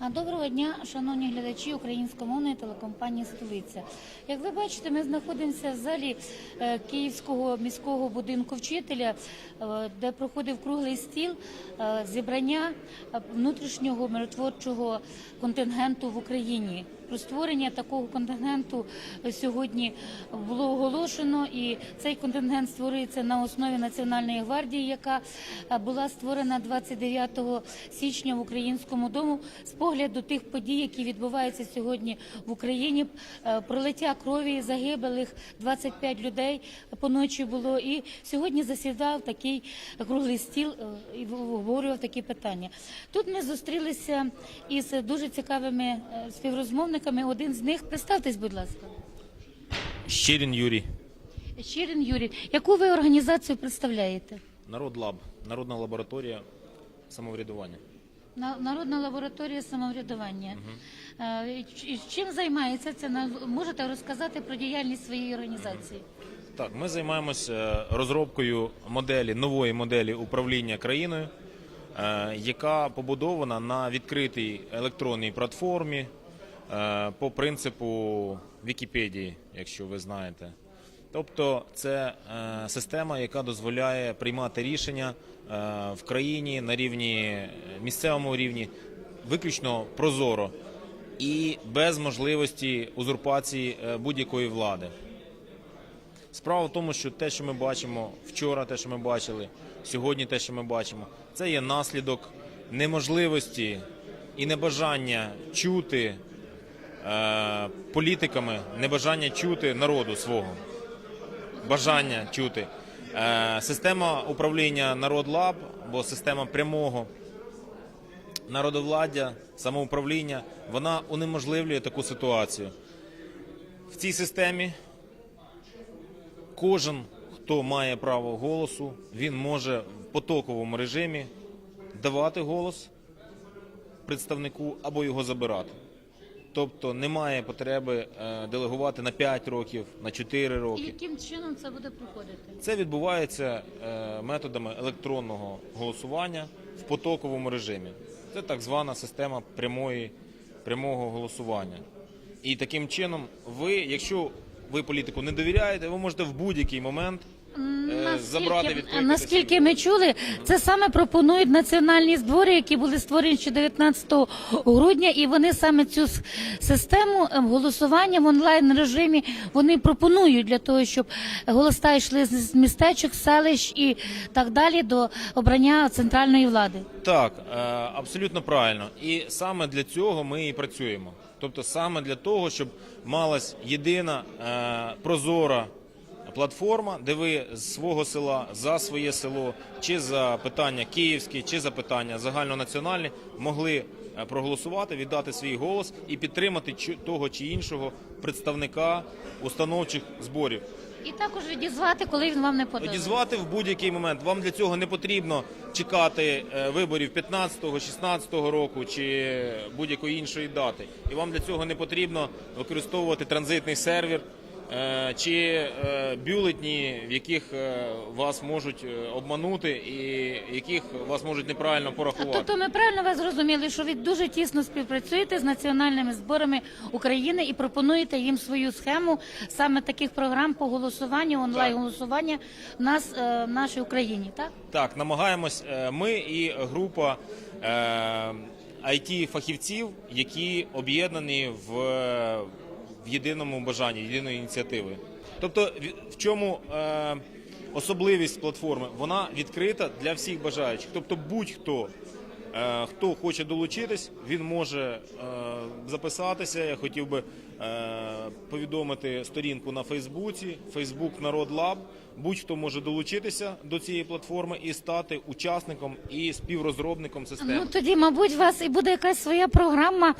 Доброго дня, шановні глядачі українськомовної телекомпанії Столиця. Як ви бачите, ми знаходимося в залі е, Київського міського будинку вчителя, е, де проходив круглий стіл е, зібрання внутрішнього миротворчого контингенту в Україні. Про створення такого контингенту е, сьогодні було оголошено, і цей контингент створюється на основі Національної гвардії, яка е, була створена 29 січня в Українському дому з погляду тих подій, які відбуваються сьогодні в Україні. Е, Пролиття крові загиблих 25 людей поночі було. І сьогодні засідав такий круглий стіл і обговорював такі питання. Тут ми зустрілися із дуже цікавими е, співрозмовниками. Один з них, представтесь, будь ласка. Щирін Юрій. Щирин Юрій, яку ви організацію представляєте? Народ Лаб. Народна лабораторія самоврядування. Народна лабораторія самоврядування. Ч- Чим займається це? Можете розказати про діяльність своєї організації? Так, ми займаємося розробкою моделі нової моделі управління країною, е, яка побудована на відкритій електронній платформі по принципу Вікіпедії, якщо ви знаєте. Тобто це е, система, яка дозволяє приймати рішення е, в країні на рівні е, місцевому рівні виключно прозоро і без можливості узурпації е, будь-якої влади. Справа в тому, що те, що ми бачимо вчора, те, що ми бачили, сьогодні те, що ми бачимо, це є наслідок неможливості і небажання чути е, політиками, небажання чути народу свого, бажання чути. Е, система управління Народлаб або система прямого народовладдя, самоуправління, вона унеможливлює таку ситуацію. В цій системі кожен, хто має право голосу, він може в потоковому режимі давати голос представнику або його забирати. Тобто немає потреби е, делегувати на 5 років, на 4 І яким чином це буде проходити? Це відбувається е, методами електронного голосування в потоковому режимі. Це так звана система прямої, прямого голосування. І таким чином, ви, якщо ви політику не довіряєте, ви можете в будь-який момент забрати відкрити наскільки ми чули, це саме пропонують національні збори, які були створені ще 19 грудня, і вони саме цю систему е, голосування в онлайн режимі вони пропонують для того, щоб голоса йшли з містечок, селищ і так далі до обрання центральної влади. Так, е, абсолютно правильно. І саме для цього ми і працюємо. Тобто саме для того, щоб малась єдина е, прозора платформа, де ви з свого села за своє село, чи за питання київські, чи за питання загальнонаціональні, могли е, проголосувати, віддати свій голос і підтримати того чи іншого представника установчих зборів. І також відізвати, коли він вам не подобається. Одізвати в будь-який момент. Вам для цього не потрібно чекати е, виборів 15-го, 16-го року чи будь-якої іншої дати. І вам для цього не потрібно використовувати транзитний сервер чи е, бюлетні, в яких е, вас можуть е, обманути і яких вас можуть неправильно порахувати. Тобто ми правильно вас зрозуміли, що ви дуже тісно співпрацюєте з національними зборами України і пропонуєте їм свою схему саме таких програм по голосуванню, онлайн голосування в нас е, в нашій Україні, так? Так, намагаємось е, ми і група it фахівців, які об'єднані в, єдиному бажанні, єдиної ініціативи. Тобто, в- в чому е, особливість платформи? Вона відкрита для всіх бажаючих. Тобто, будь-хто. Е, Хто хоче долучитись, він може е, записатися. Я хотів би е, повідомити сторінку на Фейсбуці, Фейсбук Народ Лаб. Будь-хто може долучитися до цієї платформи і стати учасником і співрозробником системи. Ну тоді, мабуть, у вас і буде якась своя програма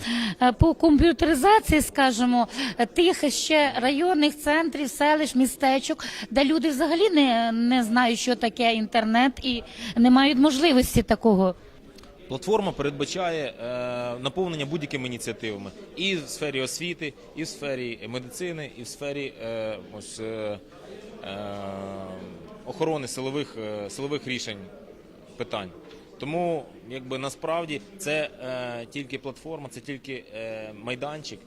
по комп'ютеризації, скажімо, тих ще районних центрів, селищ, містечок, де люди взагалі не, не знають, що таке інтернет, і не мають можливості такого. Платформа передбачає е, наповнення будь-якими ініціативами і в сфері освіти, і в сфері медицини, і в сфері е, ось, е, охорони силових, силових рішень питань. Тому, якби насправді, це е, тільки платформа, це тільки е, майданчик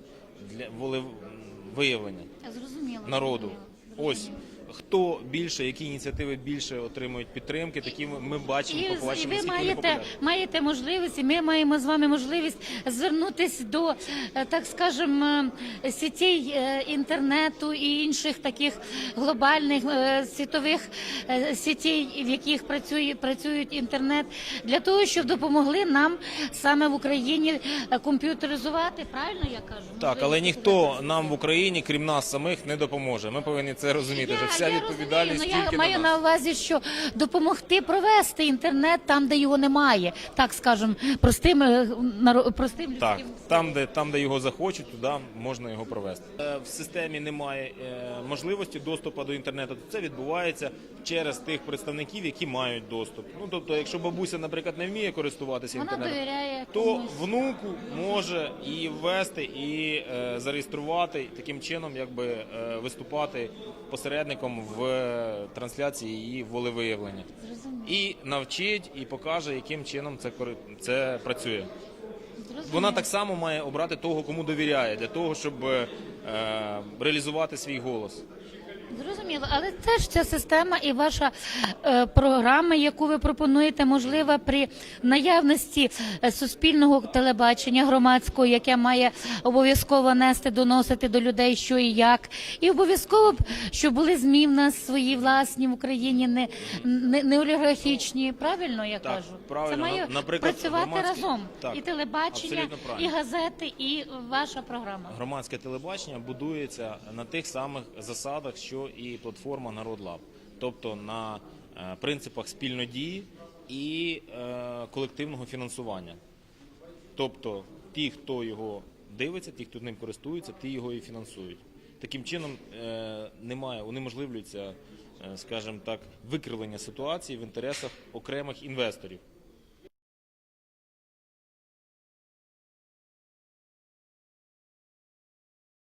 для волевиявлення Зрозуміло. народу. зрозуміло, Ось. Хто більше, які ініціативи більше отримують підтримки, такі ми- бачимо, І, і ви маєте, маєте можливість, і ми маємо з вами можливість звернутися до, е, так скажемо, е, сітей е, інтернету і інших таких глобальних світових сітей, в яких працює працюють інтернет, для того, щоб допомогли нам саме в Україні комп'ютеризувати. Правильно я кажу? Так, але ніхто нам в Україні, крім нас самих, не допоможе. Ми повинні це розуміти. що вся я відповідальність розумію, ну, тільки я маю на на увазі, що допомогти провести інтернет там, де його немає, так скажем, простим е, простим Так, людським. там, де там, де його захочуть, туди можна його провести. Е, В системі немає е, можливості доступу до інтернету. Це відбувається через тих представників, які мають доступ. Ну тобто, якщо бабуся, наприклад, не вміє користуватися Вона інтернетом, довіряє то комусь. внуку може і ввести, і е, зареєструвати таким чином, якби е, виступати посередником в е, трансляції її волевиявлення. І навчить, і покаже, яким чином це це працює. Вона так само має обрати того, кому довіряє, для того, щоб е, реалізувати свій голос. Зрозуміло, але теж ця система і ваша е, програма, яку ви пропонуєте, можлива при наявності е, суспільного телебачення громадського, яке має обов'язково нести, доносити до людей, що і як, і обов'язково щоб були ЗМІ в нас свої власні в Україні, не, не, не олігархічні. Правильно я Так, кажу? правильно. Це має наприклад, працювати разом. Так, і телебачення, і газети, і ваша програма. Громадське телебачення будується на тих самих засадах, що і платформа Народлаб, тобто на е, принципах спільнодії і е, колективного фінансування. Тобто ті, хто його дивиться, ті, хто ним користується, ті його і фінансують. Таким чином е, немає, унеможливлюється, скажімо так, викривлення ситуації в інтересах окремих інвесторів.